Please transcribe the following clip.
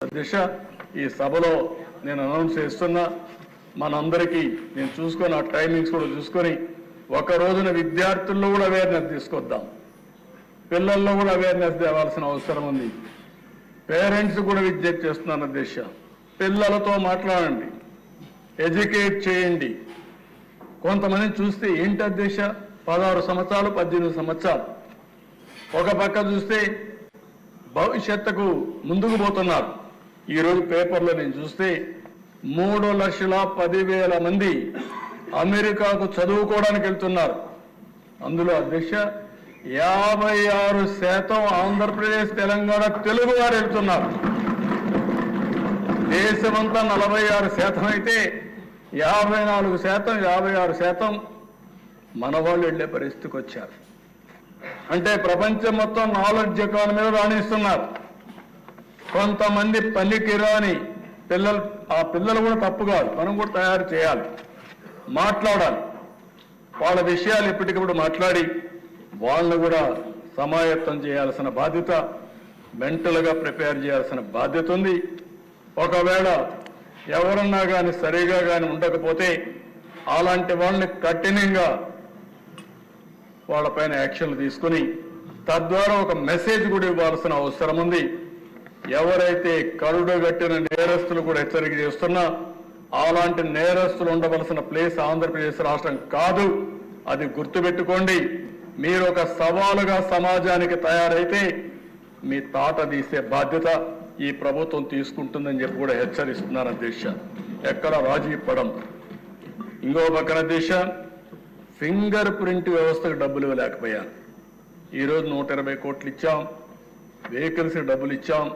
దిశ ఈ సభలో నేను అనౌన్స్ చేస్తున్నా. మనందరికీ నేను చూసుకొని ఆ టైమింగ్స్ కూడా చూసుకొని ఒక రోజున విద్యార్థుల్లో కూడా అవేర్నెస్ తీసుకొద్దాం. పిల్లల్లో కూడా అవేర్నెస్ తేవాల్సిన అవసరం ఉంది. పేరెంట్స్ కూడా విజ్ఞప్తి చేస్తున్నాను దిశ. పిల్లలతో మాట్లాడండి. ఎడ్యుకేట్ చేయండి. కొంతమంది చూస్తే ఏంటి దిశ? పదహారు సంవత్సరాలు పద్దెనిమిది సంవత్సరాలు. ఒక పక్క చూస్తే భవిష్యత్తుకు ముందుకు పోతున్నారు. ఈరోజు పేపర్లో నేను చూస్తే మూడు లక్షల పదివేల మంది అమెరికాకు చదువుకోవడానికి వెళ్తున్నారు. అందులో అధ్యక్ష యాభై ఆరు శాతం ఆంధ్రప్రదేశ్ తెలంగాణ తెలుగు వారు వెళ్తున్నారు. దేశమంతా నలభై ఆరు శాతం అయితే యాభై నాలుగు శాతం యాభై ఆరు శాతం మన వాళ్ళు వెళ్ళే పరిస్థితికి వచ్చారు. అంటే ప్రపంచం మొత్తం నాలెడ్జ్ ఎకానమీలో రాణిస్తున్నారు. కొంతమంది పనికిరాని పిల్లలు ఆ పిల్లలు కూడా తప్పు కాదు. మనం కూడా తయారు చేయాలి. మాట్లాడాలి. వాళ్ళ విషయాలు ఎప్పటికప్పుడు మాట్లాడి వాళ్ళని కూడా సమాయత్తం చేయాల్సిన బాధ్యత మెంటల్గా ప్రిపేర్ చేయాల్సిన బాధ్యత ఉంది. ఒకవేళ ఎవరన్నా కానీ సరిగా కానీ ఉండకపోతే అలాంటి వాళ్ళని కఠినంగా వాళ్ళపైన యాక్షన్లు తీసుకుని తద్వారా ఒక మెసేజ్ కూడా ఇవ్వాల్సిన అవసరం ఉంది. ఎవరైతే కరుడగట్టిన నేరస్తులు కూడా హెచ్చరిక చేస్తున్నా అలాంటి నేరస్తులు ఉండవలసిన ప్లేస్ ఆంధ్రప్రదేశ్ రాష్ట్రం కాదు. అది గుర్తుపెట్టుకోండి మీరు ఒక సవాలుగా సమాజానికి తయారైతే మీ తాట తీసే బాధ్యత ఈ ప్రభుత్వం తీసుకుంటుందని చెప్పి కూడా హెచ్చరిస్తున్నారు అధ్యక్ష. ఎక్కడ రాజీ పడం? ఇంకో పక్కన అధ్యక్ష ఫింగర్ ప్రింట్ వ్యవస్థకు డబ్బులు ఇవ్వలేకపోయాను ఈరోజు నూట ఇరవై కోట్లు ఇచ్చాం వెహికల్స్కి డబ్బులు ఇచ్చాం.